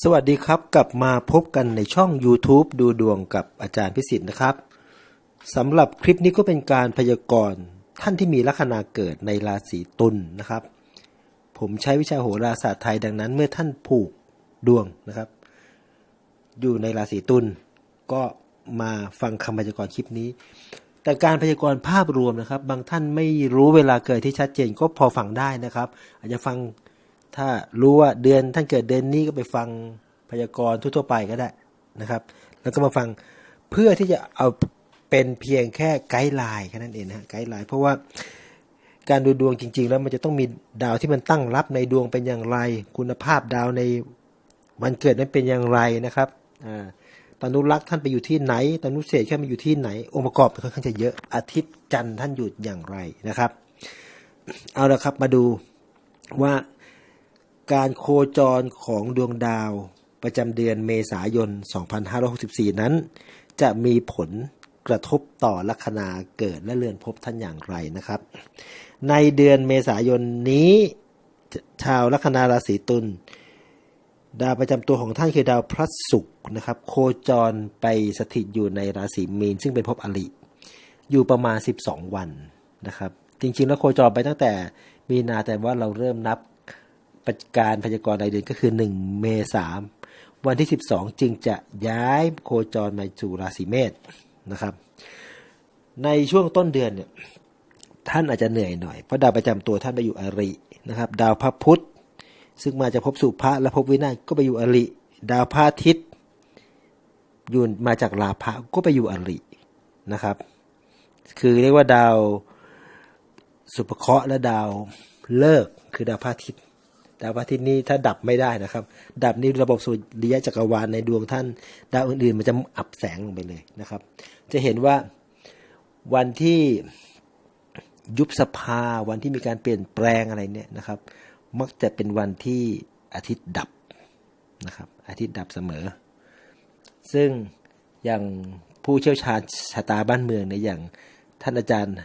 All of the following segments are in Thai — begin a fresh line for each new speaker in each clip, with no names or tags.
สวัสดีครับ กลับมาพบกันในช่อง YouTube ดูดวงกับอาจารย์พิสิทธิ์นะครับสำหรับคลิปนี้ก็เป็นการพยากรณ์ท่านที่มีลัคนาเกิดในราศีตุลนะครับ ผมใช้วิชาโหราศาสตร์ไทยดังนั้น เมื่อท่านผูกดวงนะครับ อยู่ในราศีตุลก็มาฟังคำพยากรณ์คลิปนี้ แต่การพยากรณ์ภาพรวมนะครับ บางท่านไม่รู้เวลาเกิดที่ชัดเจนก็พอฟังได้นะครับ อาจจะฟัง ถ้ารู้ว่าเดือนท่านเกิดเดือนนี้ก็ไปฟังพยากรณ์ทั่วๆไปก็ได้นะครับ แล้วก็มาฟังเพื่อที่จะเอาเป็นเพียงแค่ไกด์ไลน์แค่นั้นเองนะฮะไกด์ไลน์เพราะว่าการดูดวงจริง ๆ แล้วมันจะต้องมีดาวที่มันตั้งรับในดวงเป็นอย่างไร คุณภาพดาวในวันเกิดนั้นเป็นอย่างไรนะครับอ่าตนุรักษ์ท่านไปอยู่ที่ไหนตนุเศษแค่มาอยู่ที่ไหน องค์ประกอบค่อนข้างจะเยอะอาทิตย์จันทร์ท่านอยู่อย่างไรนะครับ เอาละครับมาดูว่า การโคจรของดวงดาว ประจำเดือนเมษายน 2564 นั้น จะมีผลกระทบต่อลัคนาเกิดและเรือนภพท่านอย่างไรนะครับ ในเดือนเมษายนนี้ ชาวลัคนาราศีตุลดาวประจำตัวของท่านคือดาวพระศุกร์นะครับ โคจรไปสถิตอยู่ในราศีมีน ซึ่งเป็นภพอริอยู่ประมาณ 12 วันนะครับ จริงๆ แล้วโคจรไปตั้งแต่มีนาแต่ว่าเราเริ่มนับ การพยากรณ์รายเดือนก็คือ 1 เมษายนวันที่ 12 จึงจะย้ายโคจรมาสู่ราศีเมษนะครับ ในช่วงต้นเดือนเนี่ยท่านอาจจะเหนื่อยหน่อย เพราะดาวประจำตัวท่านไปอยู่อรินะครับ ดาวพระพุธซึ่งมาจากภพสุภะและภพวินาศก็ไปอยู่อริดาวพระอาทิตย์อยู่มาจากลาภะก็ไปอยู่อรินะครับ คือเรียกว่าดาวสุภเคราะห์และดาวเลิกคือดาวพระอาทิตย์ ดาวพระอาทิตย์นี้ถ้าดับไม่ได้นะครับ ดับนี่ระบบสุริยะจักรวาลในดวงท่าน ดาวอื่นๆมันจะอับแสงลงไปเลยนะครับ จะเห็นว่าวันที่ยุบสภาวันที่มีการเปลี่ยนแปลงอะไรเนี่ยนะครับ มักจะเป็นวันที่อาทิตย์ดับนะครับ อาทิตย์ดับเสมอ ซึ่งอย่างผู้เชี่ยวชาญชะตาบ้านเมืองเนี่ยอย่างท่านอาจารย์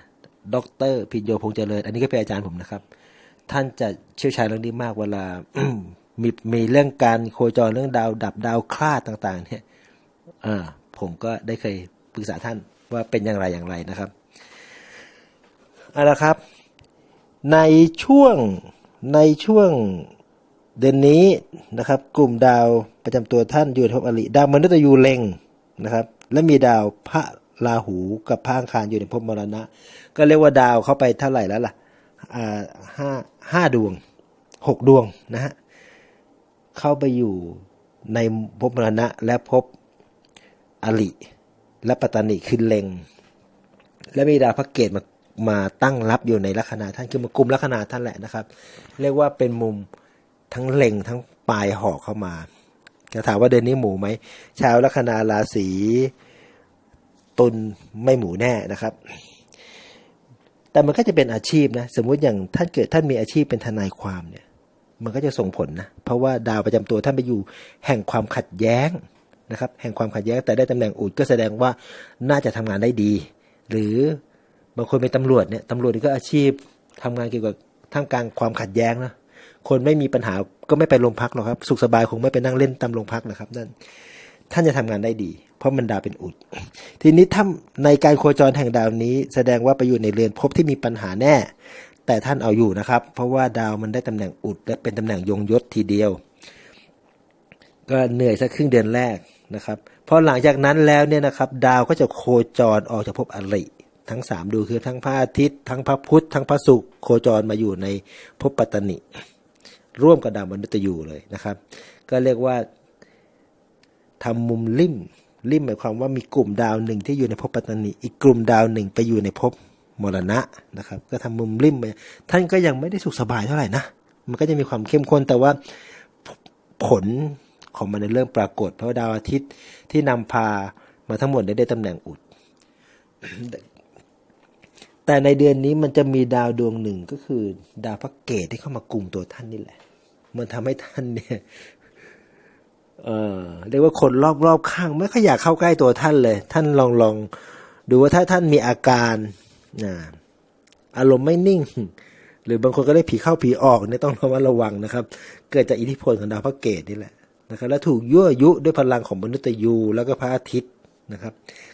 ดรพิญโยพงษ์เจริญ อันนี้ก็เป็นอาจารย์ผมนะครับ ท่านจะเชี่ยวชาญเรื่องนี้มากเวลามีมีเรื่องการโคจรเรื่องดาวดับดาวคลาดต่างๆ เนี่ยผมก็ได้เคยปรึกษาท่านว่าเป็นอย่างไรอย่างไรนะครับเอาละครับ ในช่วงในช่วงเดือนนี้นะครับ กลุ่มดาวประจำตัวท่านอยู่ในภพอริดาวมนุษย์ยูเล็งนะครับ และมีดาวพระราหูกับพระอังคารอยู่ในภพมรณะ ก็เรียกว่าดาวเข้าไปเท่าไหร่แล้วล่ะอ่าห้า ห้าดวงหกดวงนะฮะเข้าไปอยู่ในภพมรณะและภพอลิและปัตตานีคือเลงและมีดาวพระเกตมามาตั้งรับอยู่ในลัคนาท่านคือมากลุ่มลัคนาท่านแหละนะครับ เรียกว่าเป็นมุมทั้งเลงทั้งปลายหอกเข้ามาจะถามว่าเดือนนี้หมูไหมชาวลัคนาราศีตุลไม่หมูแน่นะครับ แต่มันก็จะเป็นอาชีพนะ สมมุติอย่างท่านเกิดท่านมีอาชีพเป็นทนายความเนี่ย มันก็จะส่งผลนะ เพราะว่าดาวประจำตัวท่านไปอยู่แห่งความขัดแย้งนะครับ แห่งความขัดแย้งแต่ได้ตำแหน่งอุดก็แสดงว่าน่าจะทำงานได้ดี หรือบางคนเป็นตำรวจเนี่ยตำรวจนี่ก็อาชีพทำงานเกี่ยวกับท่ามกลางความขัดแย้งนะคนไม่มีปัญหาก็ไม่ไปโรงพักหรอกครับ สุขสบายคงไม่ไปนั่งเล่นตามโรงพักนะครับนั่น ท่านจะทำงานได้ดี เพราะมันดาวเป็นอุด ทีนี้ถ้าในการโคจรแห่งดาวนี้ แสดงว่าไปอยู่ในเรือนภพที่มีปัญหาแน่ แต่ท่านเอาอยู่นะครับ เพราะว่าดาวมันได้ตำแหน่งอุด และเป็นตำแหน่งยงยศทีเดียว ก็เหนื่อยสักครึ่งเดือนแรกนะครับพอหลังจากนั้นแล้วเนี่ยนะครับดาวก็จะโคจรออกจากภพอริทั้งสามดูคือทั้งพระอาทิตย์ทั้งพระพุธทั้งพระศุกร์โคจรมาอยู่ในภพปัตตนิร่วมกับดาวมนุษย์ยูเลยนะครับ ก็เรียกว่า ทำมุมลิมลิมหมายความว่ามีกลุ่มดาวหนึ่งที่อยู่ในภพปัตตานิอีกกลุ่มดาวหนึ่งไปอยู่ในภพมรณะนะครับ ก็ทำมุมลิมไปท่านก็ยังไม่ได้สุขสบายเท่าไหร่นะมันก็จะมีความเข้มข้นแต่ว่าผลของมันในเริ่มปรากฏ เพราะดาวอาทิตย์ที่นำพามาทั้งหมดได้ตำแหน่งอุด แต่ในเดือนนี้มันจะมีดาวดวงหนึ่งก็คือ ดาวพระเกตที่เข้ามากลุ่มตัวท่านนี่แหละ มันทำให้ท่านเนี่ย เออเรียกว่าคนรอบๆข้างไม่ค่อยอยากเข้าใกล้ตัวท่านเลย ท่านลองลองดูว่าถ้าท่านมีอาการนะอารมณ์ไม่นิ่ง หรือบางคนก็ได้ผีเข้าผีออกเนี่ยต้องระมัดระวังนะครับ เกิดจากอิทธิพลของดาวพระเกตนี่แหละนะครับและถูกยั่วยุด้วยพลังของมนุษย์ยูแล้วก็พระอาทิตย์นะครับ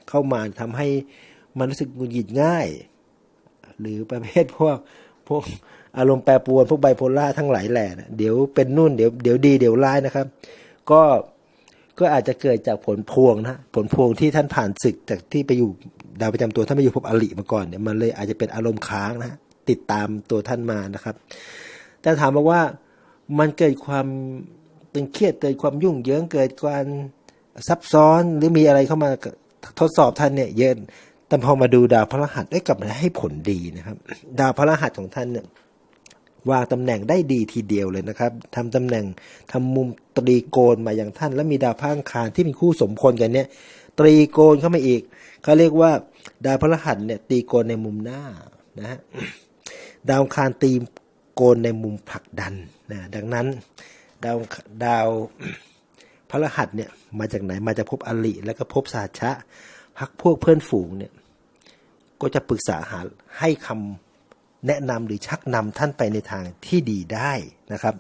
เข้ามาทำให้มันรู้สึกหงุดหงิดง่าย หรือประเภทพวกพวกอารมณ์แปรปรวนพวกไบโพล่าทั้งหลายแหล่นะเดี๋ยวเป็นนู่นเดี๋ยวเดี๋ยวดีเดี๋ยวร้ายนะครับ ก็ก็อาจจะเกิดจากผลพวงนะผลพวงที่ท่านผ่านศึกจากที่ไปอยู่ดาวประจำตัวท่านไปอยู่พบอลิมาก่อนเนี่ยมันเลยอาจจะเป็นอารมณ์ค้างนะติดตามตัวท่านมานะครับ แต่ถามบอกว่ามันเกิดความตึงเครียดเกิดความยุ่งเหยิงเกิดการซับซ้อนหรือมีอะไรเข้ามาทดสอบท่านเนี่ยเยอะแต่พอมาดูดาวพระรหัสได้กลับมาให้ผลดีนะครับ ดาวพระรหัสของท่านเนี่ย วางตำแหน่งได้ดีทีเดียวเลยนะครับทำตำแหน่งทำมุมตรีโกณมาอย่างท่าน แล้วมีดาวพระอังคารที่เป็นคู่สมพลกันเนี่ย ตรีโกณเข้ามาอีกเขาเรียกว่า ดาวพระรหัสเนี่ยตีโกณในมุมหน้านะฮะดาวอังคารตีโกณในมุมผลักดันนะดังนั้นดาวดาวพระรหัสเนี่ยมาจากไหนมาจากภพอลิแล้วก็ภพสาชะพักพวกเพื่อนฝูงเนี่ยก็จะปรึกษาหาให้คำ แนะนำหรือชักนำท่านไปในทางที่ดีได้นะครับ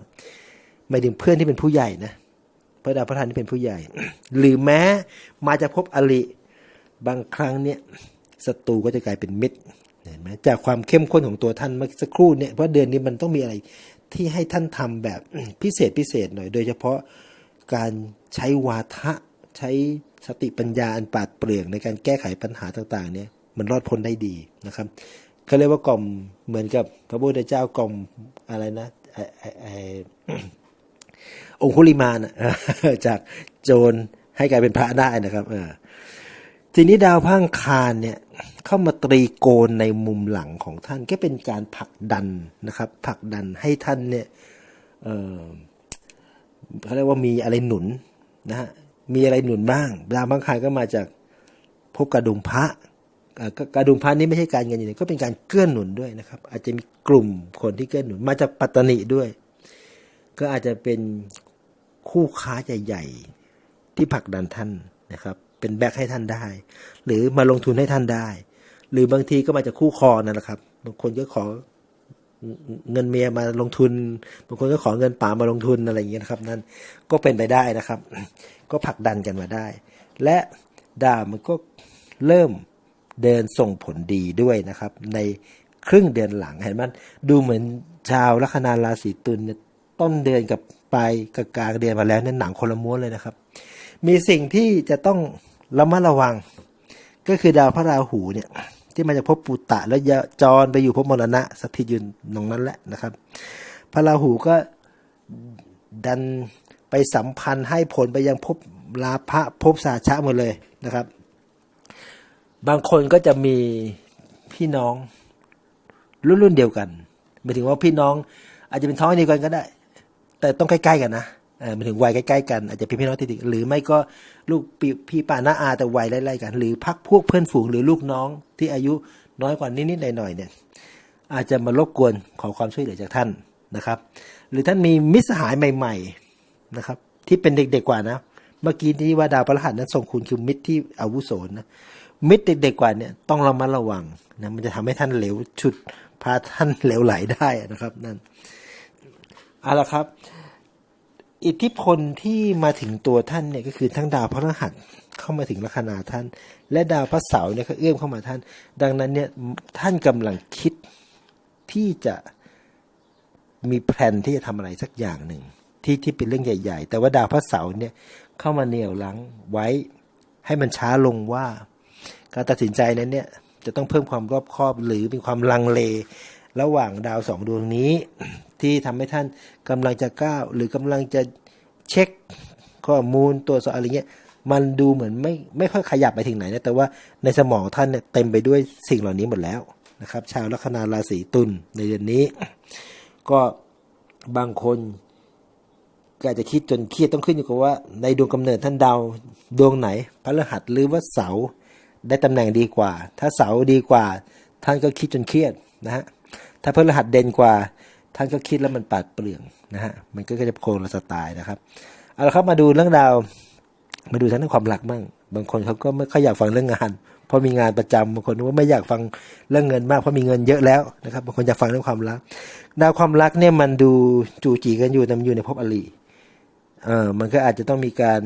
ไม่ถึงเพื่อนที่เป็นผู้ใหญ่นะพระดาวพระธานที่เป็นผู้ใหญ่ หรือแม้มาจากพบอริบางครั้งเนี่ยศัตรูก็จะกลายเป็นมิตรเห็นไหมจากความเข้มข้นของตัวท่านเมื่อสักครู่เนี่ยเพราะเดือนนี้มันต้องมีอะไรที่ให้ท่านทำแบบพิเศษพิเศษหน่อย โดยเฉพาะการใช้วาทะใช้สติปัญญาอันปราดเปรื่องในการแก้ไขปัญหาต่างๆเนี่ยมันรอดพ้นได้ดีนะครับ เขาเรียกว่ากล่อมเหมือนกับพระพุทธเจ้ากล่อมอะไรนะไอไอไอองคุลิมานจากโจรให้กลายเป็นพระได้นะครับทีนี้ดาวพังคารเนี่ยเข้ามาตรีโกนในมุมหลังของท่านก็เป็นการผลักดันนะครับผลักดันให้ท่านเนี่ยเเขาเรียกว่ามีอะไรหนุนนะฮะมีอะไรหนุนบ้าง ดาวพังคารก็มาจากภพกระดุมพระ อ่ากระดุมพันนี้ไม่ใช่การเงินอย่างเดียวก็เป็นการเกื้อหนุนด้วยนะครับ อาจจะมีกลุ่มคนที่เกื้อหนุน มาจากปัตตานีด้วย ก็อาจจะเป็นคู่ค้าใหญ่ๆที่ผลักดันท่านนะครับ เป็นแบ็คให้ท่านได้ หรือมาลงทุนให้ท่านได้ หรือบางทีก็มาจากคู่ครองนั่นแหละครับบางคนก็ขอเงินเมียมาลงทุนบางคนก็ขอเงินป๋ามาลงทุนอะไรอย่างเงี้ยนะครับ นั่นก็เป็นไปได้นะครับ ก็ผลักดันกันมาได้ และดาวมันก็เริ่ม เดินส่งผลดีด้วยนะครับ ในครึ่งเดือนหลังเห็นมันดูเหมือนชาวลัคนาราศีตุลเนี่ยต้นเดือนกับปลายกับกลางเดือนมาแล้วเนี่ยหนังคนละม้วนเลยนะครับ มีสิ่งที่จะต้องระมัดระวัง ก็คือดาวพระราหูเนี่ยที่มาจากภพปุตตะแล้วจรไปอยู่ภพมรณะสถิตอยู่ตรงนั้นแหละนะครับ พระราหูก็ดันไปสัมพันธ์ให้ผลไปยังภพลาภะภพสาชะหมดเลยนะครับ บางคนก็จะมีพี่น้องรุ่นรุ่นเดียวกันหมายถึงว่าพี่น้อง อาจจะเป็นท้องเดียวกันก็ได้ แต่ต้องใกล้ๆกันนะหมายถึงวัยใกล้ๆกันอาจจะเป็นพี่น้องติดๆหรือไม่ก็ลูกพี่พี่ป้าน้าอาแต่วัยไล่ๆกัน หรือพักพวกเพื่อนฝูงหรือลูกน้องที่อายุน้อยกว่านิดๆหน่อยๆเนี่ย อาจจะมารบกวนขอความช่วยเหลือจากท่านนะครับ หรือท่านมีมิตรสหายใหม่ ๆนะครับ ที่เป็นเด็กๆกว่านะ เมื่อกี้ที่ว่าดาวพฤหัสนั้นส่งคุณคือมิตรที่อาวุโสนะ มิตรเด็กๆกว่าเนี่ยต้องระมัดระวังนะมันจะทำให้ท่านเหลวชุดพาท่านเหลวไหลได้นะครับนั่นเอาละครับ อิทธิพลที่มาถึงตัวท่านเนี่ยก็คือทั้งดาวพฤหัสเข้ามาถึงลัคนาท่าน และดาวพระเสาร์เนี่ยก็เอื้อมเข้ามาท่าน ดังนั้นเนี่ยท่านกำลังคิดที่จะมีแผนที่จะทำอะไรสักอย่างหนึ่งที่ที่เป็นเรื่องใหญ่ ๆ แต่ว่าดาวพระเสาร์เนี่ยเข้ามาเหนี่ยวลังไว้ให้มันช้าลงว่า การตัดสินใจนั้นเนี่ยจะต้องเพิ่มความรอบคอบหรือมีความลังเล ระหว่างดาวสองดวงนี้ ที่ทำให้ท่านกำลังจะก้าวหรือกำลังจะเช็คข้อมูลตัวสอบอะไรเงี้ยมันดูเหมือนไม่ไม่ค่อยขยับไปถึงไหนนะแต่ว่าในสมองท่านเนี่ยเต็มไปด้วยสิ่งเหล่านี้หมดแล้วนะครับ ชาวลัคนาราศีตุลในเดือนนี้ ก็บางคนก็อาจจะคิดจนเครียดต้องขึ้นอยู่กับว่า ในดวงกำเนิดท่านดาวดวงไหนพระฤหัสหรือว่าเสาร์ ได้ตำแหน่งดีกว่า ถ้าเสาดีกว่า ท่านก็คิดจนเครียดนะฮะถ้าพฤหัสเด่นกว่า ท่านก็คิดแล้วมันปาดเปลืองนะฮะมันก็จะโคนละสไตล์นะครับเอาละครับมาดูเรื่องดาวมาดูทั้งเรื่องความรักบ้างบางคนเขาก็ไม่ค่อยอยากฟังเรื่องงานเพราะมีงานประจำบางคนว่าไม่อยากฟังเรื่องเงินมากเพราะมีเงินเยอะแล้วนะครับบางคนอยากฟังเรื่องความรักดาวความรักเนี่ยมันดูจูจีกันอยู่แต่มันอยู่ในภพอลีเออมันก็อาจจะต้องมีการ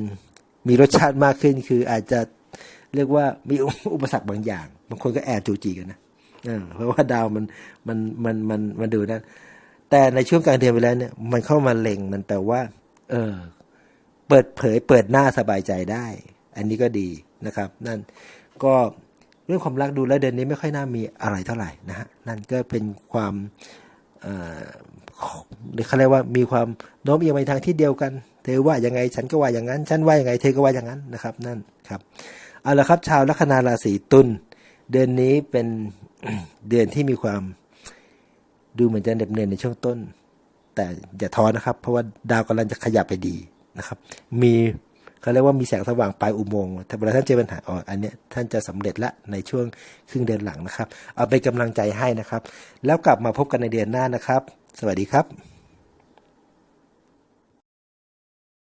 มีรสชาติมากขึ้น คืออาจจะ เรียกว่ามีอุปสรรคบางอย่าง บางคนก็แอบจูจีกันนะเพราะว่าดาวมันมันมันมันมันดูนะแต่ในช่วงกลางเดือนไปแล้วเนี่ยมันเข้ามาเล็งมันแปลว่า เออ เปิดเผยเปิดหน้าสบายใจได้ อันนี้ก็ดีนะครับ นั่นก็เรื่องความรักดูแล้วเดือนนี้ไม่ค่อยน่ามีอะไรเท่าไหร่นะฮะนั่นก็เป็นความเอ่อเขาเรียกว่ามีความโน้มเอียงไปทางที่เดียวกัน เธอว่ายังไงฉันก็ว่าอย่างนั้น ฉันว่ายังไงเธอก็ว่าอย่างนั้นนะครับ นั่นครับ เอาละครับ ชาวลัคนาราศีตุลเดือนนี้เป็นเดือนที่มีความดูเหมือนจะเหน็บเหนื่อยในช่วงต้น แต่อย่าท้อนะครับ เพราะว่าดาวกำลังจะขยับไปดีนะครับ มีเขาเรียกว่ามีแสงสว่างปลายอุโมงค์ถ้าเวลาท่านเจอปัญหาอ๋ออันนี้ท่านจะสำเร็จละในช่วงครึ่งเดือนหลังนะครับ เอาไปนกำลังใจให้นะครับ แล้วกลับมาพบกันในเดือนหน้านะครับ สวัสดีครับ